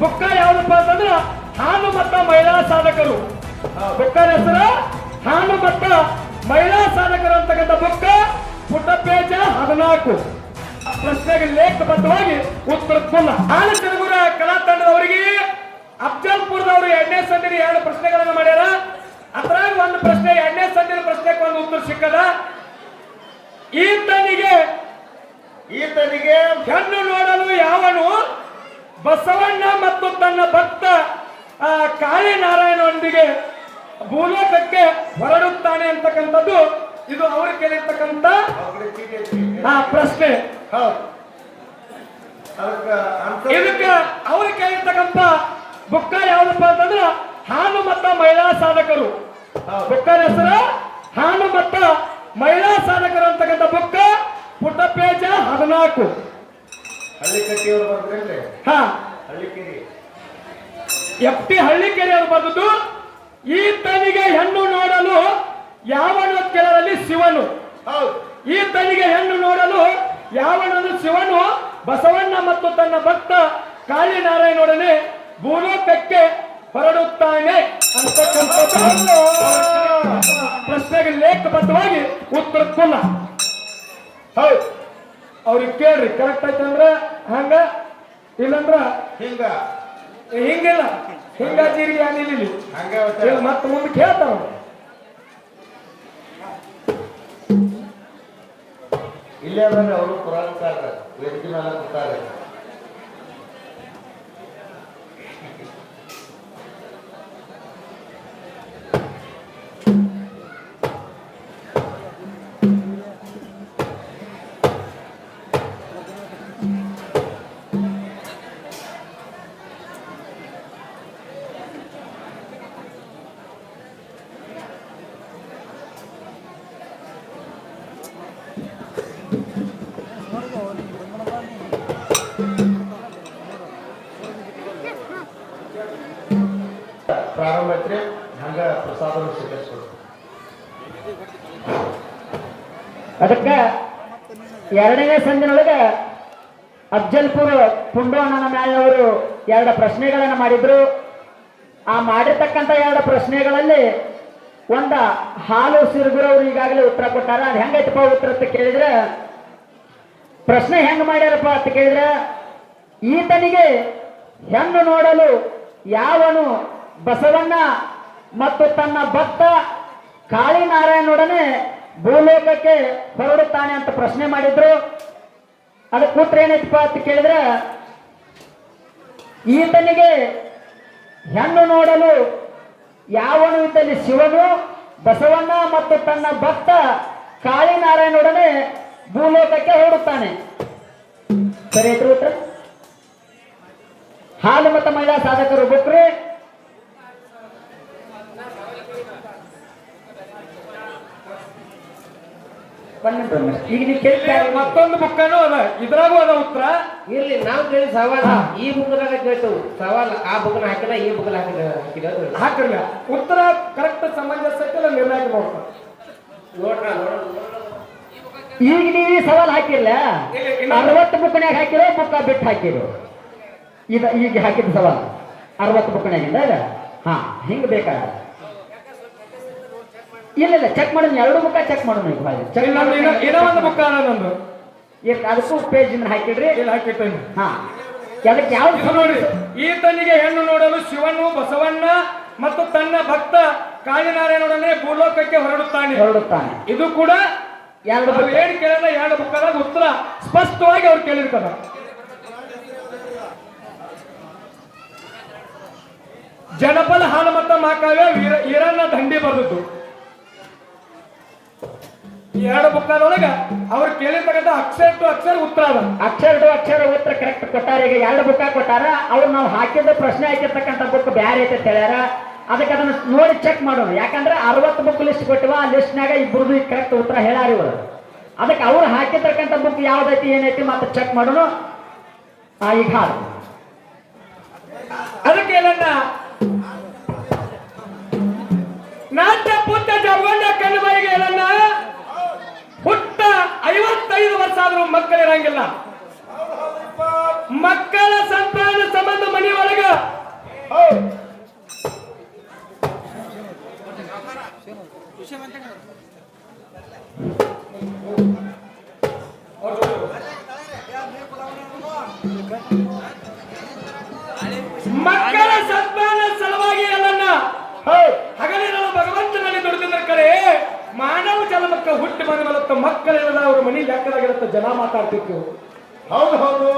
ಬುಕ್ಕ ಯಾವ್ದಪ್ಪ ಅಂತಂದ್ರ ಹಾನು ಮತ್ತ ಮಹಿಳಾ ಸಾಧಕರು. ಬುಕ್ಕನ ಹೆಸರು ಹಾನು ಮತ್ತ ಮಹಿಳಾ ಸಾಧಕರು ಅಂತಕ್ಕಂಥ ಬುಕ್ಕ ಪುಟ್ಟ ಪೇಜ ಹದಿನಾಲ್ಕು. ಪ್ರಶ್ನೆಗೆ ಲೇಖಬದ್ಧವಾಗಿ ಉತ್ತರ ಹಾನು ಹಾಲು ತಿರುಗುರ ಕಲಾ ತಂಡದವರಿಗೆ ಅಫ್ಜಲ್ಪುರದವರು ಎರಡನೇ ಸಂದಿನ ಎರಡು ಪ್ರಶ್ನೆಗಳನ್ನು ಮಾಡ್ಯಾರ. ಅದ್ರಾಗ ಒಂದು ಪ್ರಶ್ನೆ ಎರಡನೇ ಸಂದಿನ ಪ್ರಶ್ನೆಗೆ ಒಂದು ಉತ್ತರ ಸಿಕ್ಕದ. ಈತನಿಗೆ ಈತನಿಗೆ ಹೆಣ್ಣು ನೋಡಲು ಯಾವನು ಬಸವಣ್ಣ ಮತ್ತು ತನ್ನ ಭಕ್ತ ಕಾಳಿನಾರಾಯಣನೊಂದಿಗೆ ಭೂಲೋಕಕ್ಕೆ ಹೊರಡುತ್ತಾನೆ ಅಂತಕ್ಕಂಥದ್ದು ಇದು ಅವರು ಕೇಳಿರ್ತಕ್ಕಂಥ ಪ್ರಶ್ನೆ. ಇದಕ್ಕೆ ಅವರು ಕೇಳಿರ್ತಕ್ಕಂಥ ಬುಕ್ಕ ಯಾವ್ದಪ್ಪ ಅಂತಂದ್ರ ಹಾನು ಮತ್ತ ಮಹಿಳಾ ಸಾಧಕರು. ಬುಕ್ಕ ಬುಕ್ಕನ ಹೆಸರು ಹಾನು ಮತ್ತ ಮಹಿಳಾ ಸಾಧಕರು ಅಂತಕ್ಕಂಥ ಬುಕ್ಕ ಪುಟ ಪೇಜ ಹದಿನಾಲ್ಕು. ಹಳ್ಳಿ ಕಟ್ಟಿಯವರು ಬರ್ದ್ರೇನ್ರಿ ಹಾ. ಹಳ್ಳಿಕೇರಿ. ಎಫ್ ಟಿ ಹಳ್ಳಿಕೆರೆ ಅವರು ಈ ಈತನಿಗೆ ಹೆಣ್ಣು ನೋಡಲು ಯಾವನು ಕೆಲರಲ್ಲಿ ಶಿವನು. ಹೌದು. ಈತನಿಗೆ ಹೆಣ್ಣು ನೋಡಲು ಯಾವನನ್ನು ಶಿವನು. ಬಸವಣ್ಣ ಮತ್ತು ತನ್ನ ಭಕ್ತ ಕಾಳಿನಾರಾಯಣೊಡನೆ ಭೂಲೋಕಕ್ಕೆ ಹೊರಡುತ್ತಾನೆ ಅಂತಕ್ಕಂಥ ಪ್ರಶ್ನೆಗೆ ಲೇಖಬದ್ಧವಾಗಿ ಉತ್ತರ ಕುಲ್ಲ. ಹೌದು. ಅವ್ರಿಗೆ ಕೇಳ್ರಿ ಕರೆಕ್ಟ್ ಆಯ್ತಂದ್ರ ಹಂಗ ಇಲ್ಲಂದ್ರ ಹಿಂಗ. ಹಿಂಗಿಲ್ಲ ಹಿಂಗ ಜೀರಿಗೆ ಅನಿಲಿಲ್ಲ ಮತ್ತೆ ಮುಂದೆ ಕೇಳ್ತಾರ ಇಲ್ಲೇ ಬಂದ್ರೆ ಅವರು ಪುರಾಣಕಾರ ವೇದಿಕೆ ಮೇಲೆ ಕೂತಾರೆ. ಹಂಗ ಪ್ರಸಾದ ಸ್ವೀಕರಿಸ್ಕೊಡ್ರಿ ಅದಕ್ಕೆ ಎರಡನೇ ಸಂದಿನೊಳಗೆ ಅಫ್ಜಲ್ಪುರ್ ಪುಂಡೋಣ್ಣನ ಮ್ಯಾಲವರು ಎರಡು ಪ್ರಶ್ನೆಗಳನ್ನು ಮಾಡಿದ್ರು. ಆ ಮಾಡಿರ್ತಕ್ಕಂಥ ಎರಡು ಪ್ರಶ್ನೆಗಳಲ್ಲಿ ಒಂದ ಹಾಲು ಸಿರುಗುರವ್ರು ಈಗಾಗಲೇ ಉತ್ತರ ಕೊಟ್ಟಾರ. ಅದು ಹೆಂಗೈತಪ್ಪ ಉತ್ತರ ಅಂತ ಕೇಳಿದ್ರೆ, ಪ್ರಶ್ನೆ ಹೆಂಗ್ ಮಾಡ್ಯಾರಪ್ಪ ಅಂತ ಕೇಳಿದ್ರೆ, ಈತನಿಗೆ ಹೆಣ್ಣು ನೋಡಲು ಯಾವನು ಬಸವಣ್ಣ ಮತ್ತು ತನ್ನ ಭಕ್ತ ಕಾಳಿನಾರಾಯಣೊಡನೆ ಭೂಲೋಕಕ್ಕೆ ಹೊರಡುತ್ತಾನೆ ಅಂತ ಪ್ರಶ್ನೆ ಮಾಡಿದ್ರು. ಅದಕ್ಕೆ ಉತ್ತರ ಏನೈತಪ್ಪ ಅಂತ ಕೇಳಿದ್ರೆ, ಈತನಿಗೆ ಹೆಣ್ಣು ನೋಡಲು ಯಾವನು ಇದ್ದಲ್ಲಿ ಶಿವನು, ಬಸವಣ್ಣ ಮತ್ತು ತನ್ನ ಭಕ್ತ ಕಾಳಿನಾರಾಯಣೊಡನೆ ಭೂಲೋಕಕ್ಕೆ ಹೊರಡುತ್ತಾನೆ. ಸರಿ ಹಾಲು ಮತ್ತು ಮಹಿಳಾ ಸಾಧಕರು ಬುಕ್ರಿ. ಬ್ರಹ್ಮ. ಈಗ ನೀವು ಕೇಳ್ತಾರೆ ಮತ್ತೊಂದು ಬುಕ್ಕನು ಅದ. ಇದ್ರಾಗೂ ಅದ ಉತ್ತರ. ಇರ್ಲಿ ನಾವು ಕೇಳಿ ಸವಾಲ. ಈ ಬುಕ್ನಾಗ ಕೇಳ್ತೇವೆ. ಸವಾಲ ಆ ಬುಕ್ನ ಹಾಕಿದ ಈ ಬುಕ್ ಹಾಕಿದ ಉತ್ತರ ಕರೆಕ್ಟ್ ಸಮಂಜಸಕ್ಕೆಲ್ಲ ನಿರ್ಣಯ ಮಾಡ್ತಾರೆ ನೋಡ್ರ ಈಗ ನೀವು ಈ ಸವಾಲ್ ಹಾಕಿಲ್ಲ. ಇಲ್ಲ, ಇಲ್ಲ. ಅರವತ್ತು ಬುಕ್ನ್ಯಾಗ ಹಾಕಿರೋ ಬುಕ್ಕ ಬಿಟ್ಟು ಹಾಕಿರೋ. ಇದ ಈಗ ಹಾಕಿದ ಸವಾಲ್. ಅರವತ್ತು ಬುಕ್ನ್ಯಾಗಿಂದ ಹಾ ಹಿಂಗ್ ಬೇಕಾಗ ಇಲ್ಲ ಇಲ್ಲ ಚೆಕ್ ಮಾಡೋಣ ಎರಡು ಮುಖ ಚೆಕ್ ಮಾಡೋಣ ಈಗ ಚೆಕ್ ಏನೋ ಒಂದು ಬುಕ್ ಅದ ನಂದು ಅದಕ್ಕೂ ಪೇಜ್ ಹಾಕಿಡ್ರಿ. ಇಲ್ಲಿ ಹಾ. ಅದಕ್ಕೆ ಯಾವ ನೋಡಿ ಈತನಿಗೆ ಹೆಣ್ಣು ನೋಡಲು ಶಿವನು ಬಸವಣ್ಣ ಮತ್ತು ತನ್ನ ಭಕ್ತ ಕಾಳಿನಾರಾಯಣನೊಡನೆ ಭೂಲೋಕಕ್ಕೆ ಹೊರಡುತ್ತಾನೆ. ಹೊರಡುತ್ತಾನೆ. ಇದು ಕೂಡ ಎರಡು ಏನು ಕೇಳಲ್ಲ ಎರಡು ಬುಕ್ಕದಾಗ ಉತ್ತರ ಸ್ಪಷ್ಟವಾಗಿ ಅವ್ರು ಕೇಳಿರ್ತಾರೆ. ಜನಪದ ಹಾಲು ಮತ್ತು ಮಹಾಕಾವ್ಯ ವೀರ ಈರಣ್ಣ ದಂಡಿ ಬರೆದದ್ದು. ಈ ಎರಡು ಬುಕ್ನೊಳಗ ಅವ್ರು ಕೇಳಿರ್ತಕ್ಕಂಥ ಅಕ್ಷರ ಟು ಅಕ್ಷರ ಉತ್ತರ ಅದ. ಅಕ್ಷರ ಟು ಅಕ್ಷರ ಉತ್ತರ ಕರೆಕ್ಟ್ ಕೊಟ್ಟಾರ ಈಗ ಎರಡು ಬುಕ್ ಕೊಟ್ಟಾರ ಅವ್ರು ನಾವು ಹಾಕಿದ ಪ್ರಶ್ನೆ ಹಾಕಿರ್ತಕ್ಕಂಥ ಬುಕ್ ಬ್ಯಾರೆ ಐತೆ ಹೇಳ್ಯಾರ. ಅದಕ್ಕೆ ಅದನ್ನ ನೋಡಿ ಚೆಕ್ ಮಾಡೋಣ. ಯಾಕಂದ್ರೆ ಅರವತ್ತು ಬುಕ್ ಲಿಸ್ಟ್ ಕೊಟ್ಟಿವ ಆ ಲಿಸ್ಟ್ನಾಗ ಇಬ್ಬರದು ಕರೆಕ್ಟ್ ಉತ್ತರ ಹೇಳಾರಿ ಇವರು. ಅದಕ್ಕೆ ಅವ್ರು ಹಾಕಿರ್ತಕ್ಕಂಥ ಬುಕ್ ಯಾವ್ದೈತಿ ಏನೈತಿ ಮತ್ತೆ ಚೆಕ್ ಮಾಡೋಣ. ಆ, ಈಗ ಹಾಡು ಅದಕ್ಕೆ ಏನನ್ನ ಆದ್ರೂ ಮಕ್ಕಳಿರಂಗಿಲ್ಲ ಮಕ್ಕಳ ಸಂತಾನ ಸಂಬಂಧ ಮನೆಯೊಳಗ. ಹೌದು. ಜನ್ಮಕ್ಕೆ ಹುಟ್ಟಿ ಬಂದ ಮಕ್ಕಳಿಲ್ಲದ ಅವ್ರ ಮನೆ ಲೆಕ್ಕದಾಗಿರುತ್ತೆ ಜನ ಮಾತಾಡ್ತಿತ್ತು. ಹೌದು ಹೌದು.